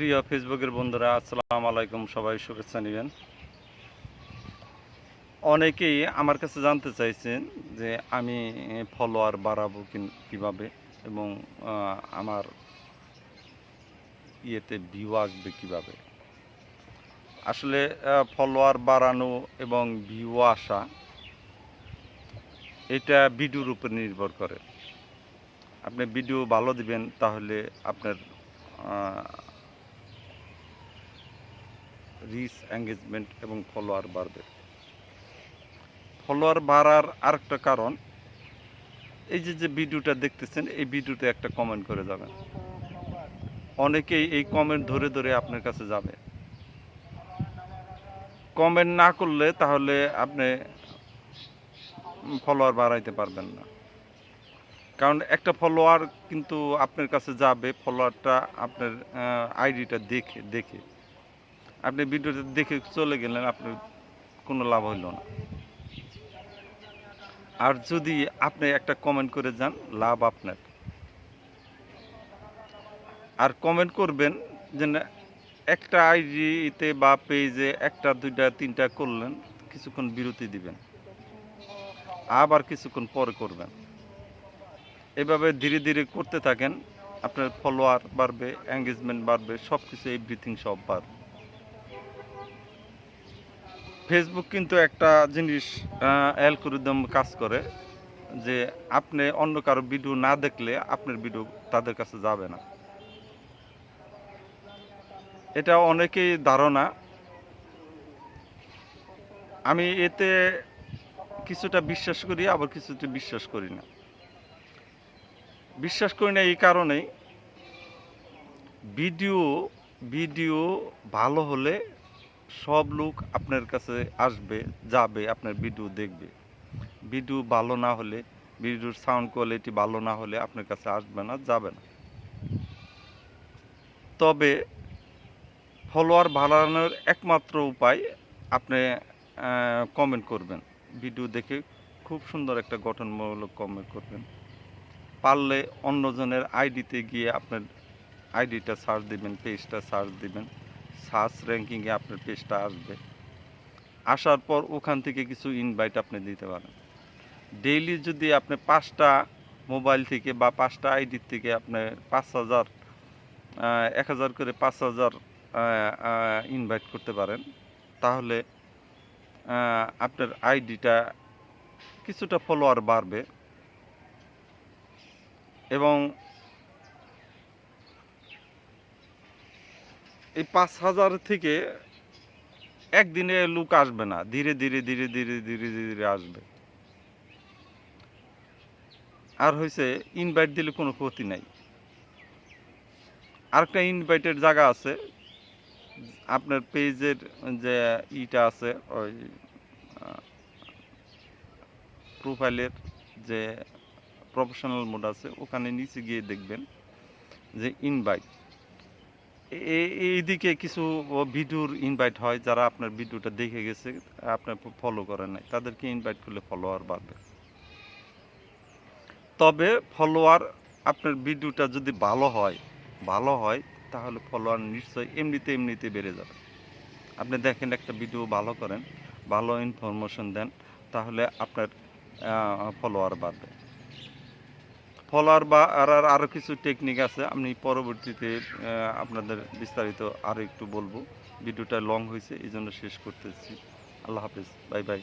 প্রিয় ফেসবুকের বন্ধুরা, আসসালামু আলাইকুম, সবাই শুভেচ্ছা নেবেন। অনেকেই আমার কাছে জানতে চাইছেন যে আমি ফলোয়ার বাড়াবো কীভাবে এবং আমার ইয়েতে ভিউ আসবে কীভাবে। আসলে ফলোয়ার বাড়ানো এবং ভিউ আসা এটা ভিডিওর উপর নির্ভর করে। আপনি ভিডিও ভালো দিবেন, তাহলে আপনার রিচ এঙ্গেজমেন্ট এবং ফলোয়ার বাড়বে। ফলোয়ার বাড়ার আরেকটা কারণ, এই যে যে ভিডিওটা দেখতেছেন, এই ভিডিওতে একটা কমেন্ট করে যাবেন। অনেকেই এই কমেন্ট ধরে ধরে আপনার কাছে যাবে। কমেন্ট না করলে তাহলে আপনি ফলোয়ার বাড়াইতে পারবেন না। কারণ একটা ফলোয়ার কিন্তু আপনার কাছে যাবে, ফলোয়ারটা আপনার আইডিটা দেখে দেখে। আপনি ভিডিওটা দেখে চলে গেলেন, আপনার কোনো লাভ হইল না। আর যদি আপনি একটা কমেন্ট করে যান, লাভ আপনার। আর কমেন্ট করবেন যে একটা আইডিতে বা পেজে একটা, দুইটা, তিনটা করলেন, কিছুক্ষণ বিরতি দিবেন। আবার কিছুক্ষণ পরে করবেন। এভাবে ধীরে ধীরে করতে থাকেন, আপনার ফলোয়ার বাড়বে এঙ্গেজমেন্ট বাড়বে সব কিছু এভরিথিং সব বাড়বে। ফেসবুক কিন্তু একটা জিনিস অ্যালগোরিদম কাজ করে যে আপনি অন্য কারও ভিডিও না দেখলে আপনার ভিডিও তাদের কাছে যাবে না। এটা অনেকেই ধারণা। আমি এতে কিছুটা বিশ্বাস করি, আবার কিছুটা বিশ্বাস করি না। বিশ্বাস করি না এই কারণেই ভিডিও ভিডিও ভালো হলে সব লোক আপনার কাছে আসবে, যাবে, আপনার ভিডিও দেখবে। ভিডিও ভালো না হলে ভিডিওর সাউন্ড কোয়ালিটি ভালো না হলে আপনার কাছে আসবে না, যাবে না। তবে ফলোয়ার বাড়ানোর একমাত্র উপায় আপনি কমেন্ট করবেন। ভিডিও দেখে খুব সুন্দর একটা গঠনমূলক কমেন্ট করবেন। পারলে অন্যজনের আইডিতে গিয়ে আপনার আইডিটা সার্চ দিবেন পেজটা সার্চ দিবেন। সার্চ র্যাঙ্কিংয়ে আপনার পেজটা আসবে। আসার পর ওখান থেকে কিছু ইনভাইট আপনি দিতে পারেন। ডেইলি যদি আপনি পাঁচটা মোবাইল থেকে বা পাঁচটা আইডির থেকে আপনি পাঁচ হাজার এক হাজার করে পাঁচ হাজার ইনভাইট করতে পারেন, তাহলে আপনার আইডিটা কিছুটা ফলোয়ার বাড়বে। এবং এই পাঁচ হাজার থেকে একদিনে লোক আসবে না, ধীরে ধীরে ধীরে ধীরে ধীরে ধীরে আসবে। আর হয়েছে ইনভাইট দিলে কোনো ক্ষতি নাই। আরেকটা ইনভাইটের জায়গা আছে, আপনার পেজের যে ইটা আছে, ওই প্রোফাইলের যে প্রফেশনাল মোড আছে, ওখানে নিচে গিয়ে দেখবেন যে ইনভাইট এইদিকে কিছু ভিডিওর ইনভাইট হয় যারা আপনার ভিডিওটা দেখে গেছে, আপনার ফলো করেন নাই। তাদেরকে ইনভাইট করলে ফলোয়ার বাড়বে। তবে ফলোয়ার আপনার ভিডিওটা যদি ভালো হয় ভালো হয়, তাহলে ফলোয়ার নিশ্চয়ই এমনিতে এমনিতে বেড়ে যাবে। আপনি দেখেন একটা ভিডিও ভালো করেন, ভালো ইনফরমেশন দেন, তাহলে আপনার ফলোয়ার বাড়বে। ফলোয়ার বা আর আরও কিছু টেকনিক আছে আমি পরবর্তীতে আপনাদের বিস্তারিত আরও একটু বলব। ভিডিওটা লং হয়েছে এই জন্য শেষ করতেছি। আল্লাহ হাফেজ বাই বাই